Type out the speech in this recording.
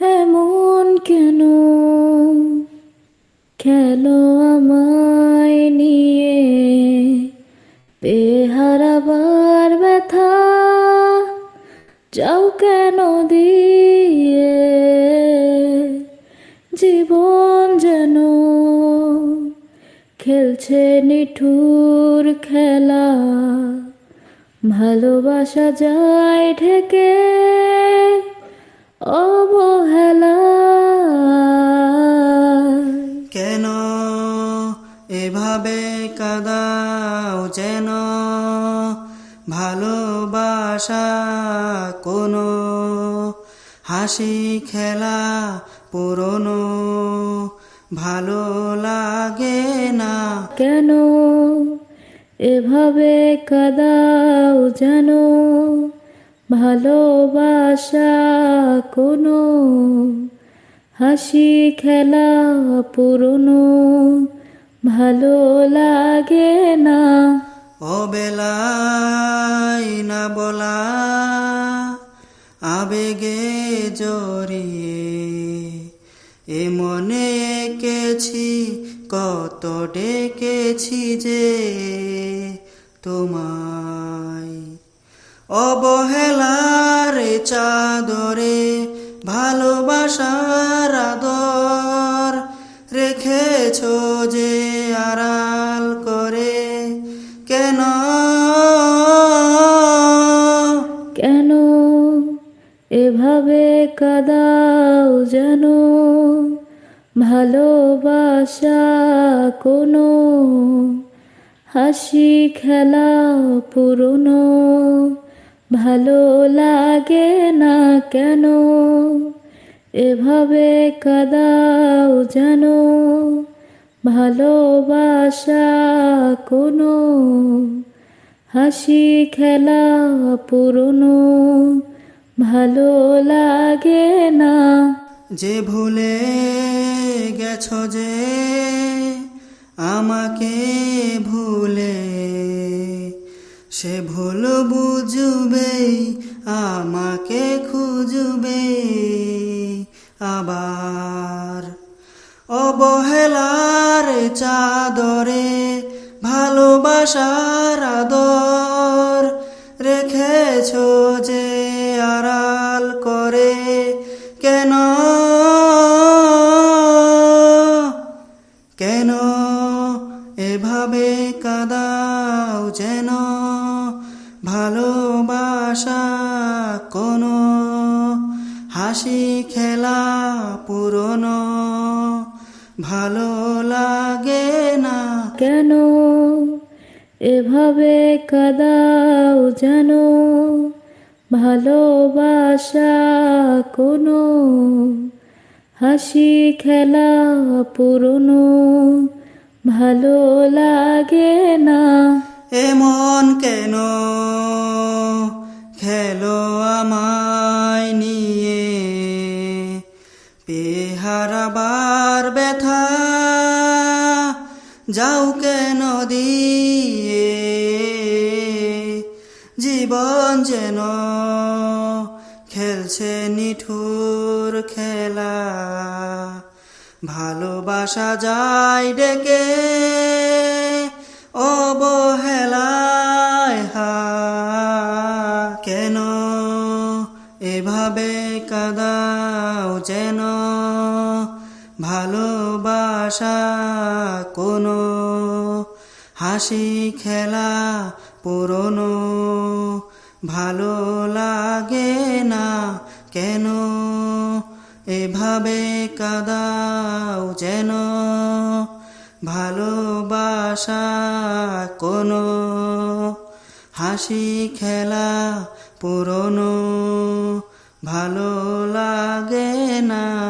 এমন কেন? খেলো আমায় নিয়ে বেহারাবার ব্যথা। যাও কেন দিয়ে? জীবন যেন খেলছে নিঠুর খেলা। ভালোবাসা যায় ঢেকে। অবহেলা। কেন এভাবে কাদাও যেন? ভালোবাসা কোনো হাসি খেলা পুরনো ভালো লাগে না। কেন এভাবে কাদাও যেন? ভালোবাসা কোনো হাসি খেলা পুরনো ভালো লাগে না। অবেলায় না বলা আবেগে জড়িয়ে এ মনে এঁকেছি কত ডেকেছি যে তোমায় অবহেলার চাদরে ভালোবাসার আদর রেখেছ যে আড়াল করে। কেন? কেন? এভাবে কাদাও যেন। ভালোবাসা কোনো হাসি খেলা পুরনো। ভালো লাগে না কেন? এভাবে কাদাও যেন? ভালোবাসা কোনো হাসি খেলা পুরনো। ভালো লাগে না। যে ভুলে গেছ যে আমাকে ভুলে সে ভুল বুঝবে, আমাকে খুঁজবে। আবার অবহেলার চাদরে ভালোবাসার আদর রেখেছ যে আড়াল করে কেন? কেন এভাবে কাদাও যেন? ভালোবাসা কোনো হাসি খেলা পুরনো ভালো লাগে না। কেন এভাবে কাদাও যেন? ভালোবাসা কোনো হাসি খেলা পুরনো ভালো লাগে না। এমন কেন ব্যথা, যাও কেন দিয়ে? জীবন যেন খেলছে নিঠুর খেলা, ভালোবাসা যায় ডেকে অবহেলায় হা। কেন এভাবে কাদাও যেন ভালোবাসা কোনো হাসি খেলা পুরনো। ভালো লাগে না কেন? এভাবে কাদাও যেন। ভালোবাসা কোনো হাসি খেলা পুরনো। ভালো লাগে না